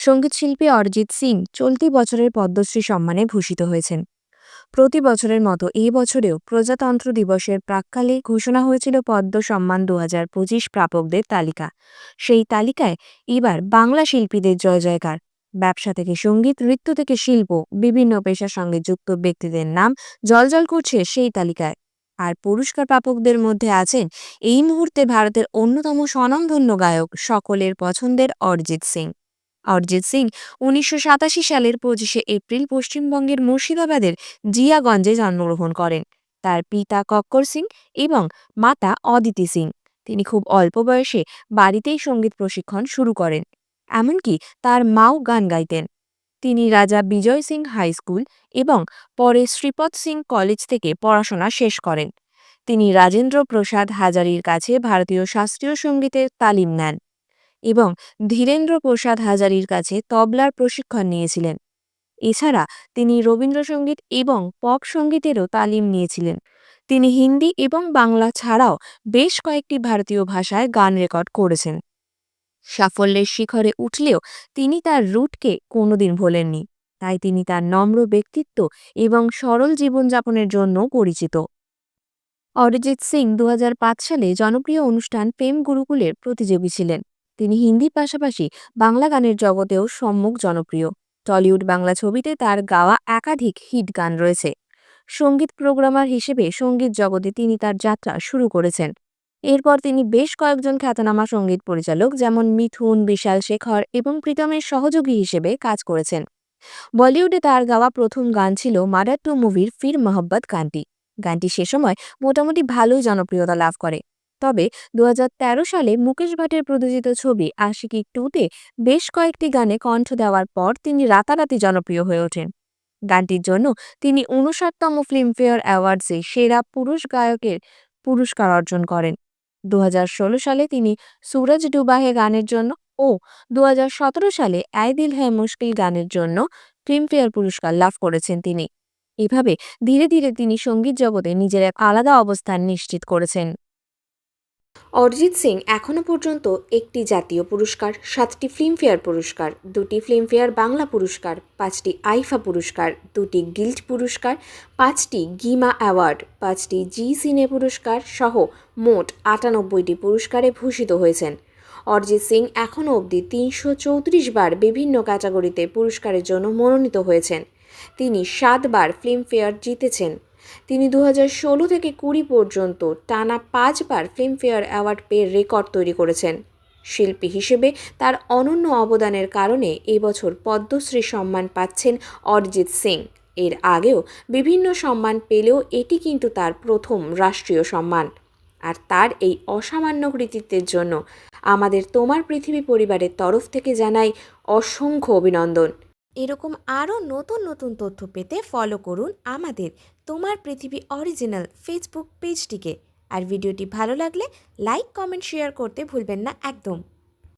সঙ্গীতশিল্পী অরিজিৎ সিং চলতি বছরের পদ্মশ্রী সম্মানে ভূষিত হয়েছেন। প্রতি বছরের মতো এই বছরেও প্রজাতন্ত্র দিবসের প্রাক্কালে ঘোষণা হয়েছিল পদ্ম সম্মান দু হাজার পঁচিশ প্রাপকদের তালিকা। সেই তালিকায় এবার বাংলা শিল্পীদের জয় জয়কার। ব্যবসা থেকে সংগীত, নৃত্য থেকে শিল্প, বিভিন্ন পেশার সঙ্গে যুক্ত ব্যক্তিদের নাম জলজল করছে সেই তালিকায়। আর পুরস্কার প্রাপকদের মধ্যে আছেন এই মুহূর্তে ভারতের অন্যতম স্বনামধন্য গায়ক সকলের পছন্দের অরিজিৎ সিং। অরিজিৎ সিং উনিশশো সাতাশি সালের পঁচিশে এপ্রিল পশ্চিমবঙ্গের মুর্শিদাবাদের জিয়াগঞ্জে জন্মগ্রহণ করেন। তার পিতা কক্কর সিং এবং মাতা অদিতি সিং। তিনি খুব অল্প বয়সে বাড়িতেই সংগীত প্রশিক্ষণ শুরু করেন, এমনকি তার মাও গান গাইতেন। তিনি রাজা বিজয় সিং হাই স্কুল এবং পরে শ্রীপদ সিং কলেজ থেকে পড়াশোনা শেষ করেন। তিনি রাজেন্দ্র প্রসাদ হাজারির কাছে ভারতীয় শাস্ত্রীয় সঙ্গীতের তালিম নেন। এবং ধীরেন্দ্র প্রসাদ হাজারির কাছে তবলার প্রশিক্ষণ নিয়েছিলেন। এছাড়া তিনি রবীন্দ্রসঙ্গীত এবং পপ সঙ্গীতেরও তালিম নিয়েছিলেন। তিনি হিন্দি এবং বাংলা ছাড়াও বেশ কয়েকটি ভারতীয় ভাষায় গান রেকর্ড করেছেন। সাফল্যের শিখরে উঠলেও তিনি তার রুটকে কোনোদিন ভোলেননি। তাই তিনি তার নম্র ব্যক্তিত্ব এবং সরল জীবনযাপনের জন্য পরিচিত। অরিজিৎ সিং দু হাজার পাঁচ সালে জনপ্রিয় অনুষ্ঠান প্রেম গুরুকুলের প্রতিযোগী ছিলেন। তিনি হিন্দির পাশাপাশি বাংলা গানের জগতেও সম্মুখ জনপ্রিয়। টলিউড বাংলা ছবিতে তার গাওয়া একাধিক হিট গান রয়েছে। সংগীত প্রোগ্রামার হিসেবে সংগীত জগতে তিনি তার যাত্রা শুরু করেছেন। এরপর তিনি বেশ কয়েকজন খ্যাতনামা সংগীত পরিচালক যেমন মিথুন, বিশাল শেখর এবং প্রীতমের সহযোগী হিসেবে কাজ করেছেন। বলিউডে তার গাওয়া প্রথম গান ছিল মারার টু মুভির ফির মোহব্বত গানটি। গানটি সে সময় মোটামুটি ভালোই জনপ্রিয়তা লাভ করে। তবে দু হাজার তেরো সালে মুকেশ ভাটের প্রযোজিত ছবি আশিকি টুতে বেশ কয়েকটি গানে কণ্ঠ দেওয়ার পর তিনি রাতারাতি জনপ্রিয় হয়ে ওঠেন। গানটির জন্য তিনি উনষাটতম ফিল্মফেয়ার অ্যাওয়ার্ডসে সেরা পুরুষ গায়কের পুরস্কার অর্জন করেন। দু হাজার ষোলো সালে তিনি সুরজ ডুবাহে গানের জন্য ও দু হাজার সতেরো সালে আই দিল মুশকিল গানের জন্য ফিল্মফেয়ার পুরস্কার লাভ করেছেন তিনি। এভাবে ধীরে ধীরে তিনি সংগীত জগতে নিজের এক আলাদা অবস্থান নিশ্চিত করেছেন। অরিজিৎ সিং এখনও পর্যন্ত একটি জাতীয় পুরস্কার, সাতটি ফিল্মফেয়ার পুরস্কার, দুটি ফিল্মফেয়ার বাংলা পুরস্কার, পাঁচটি আইফা পুরস্কার, দুটি গিল্ড পুরস্কার, পাঁচটি গিমা অ্যাওয়ার্ড, পাঁচটি জি সিনে পুরস্কার সহ মোট আটানব্বইটি পুরস্কারে ভূষিত হয়েছেন। অরিজিৎ সিং এখনও অবধি তিনশো চৌত্রিশ বার বিভিন্ন ক্যাটাগরিতে পুরস্কারের জন্য মনোনীত হয়েছেন। তিনি সাতবার ফিল্মফেয়ার জিতেছেন। তিনি দু ষোলো থেকে কুড়ি পর্যন্ত টানা পাঁচবার ফিল্মফেয়ার অ্যাওয়ার্ড পেয়ে রেকর্ড তৈরি করেছেন। শিল্পী হিসেবে তার অনন্য অবদানের কারণে এবছর পদ্মশ্রী সম্মান পাচ্ছেন অরিজিৎ সিং। এর আগেও বিভিন্ন সম্মান পেলেও এটি কিন্তু তার প্রথম রাষ্ট্রীয় সম্মান। আর তার এই অসামান্য কৃতিত্বের জন্য আমাদের তোমার পৃথিবী পরিবারের তরফ থেকে জানাই অসংখ্য অভিনন্দন। এরকম আরও নতুন নতুন তথ্য পেতে ফলো করুন আমাদের তোমার পৃথিবী অরিজিনাল ফেসবুক পেজটিকে আর ভিডিওটি ভালো লাগলে লাইক কমেন্ট শেয়ার করতে ভুলবেন না একদম।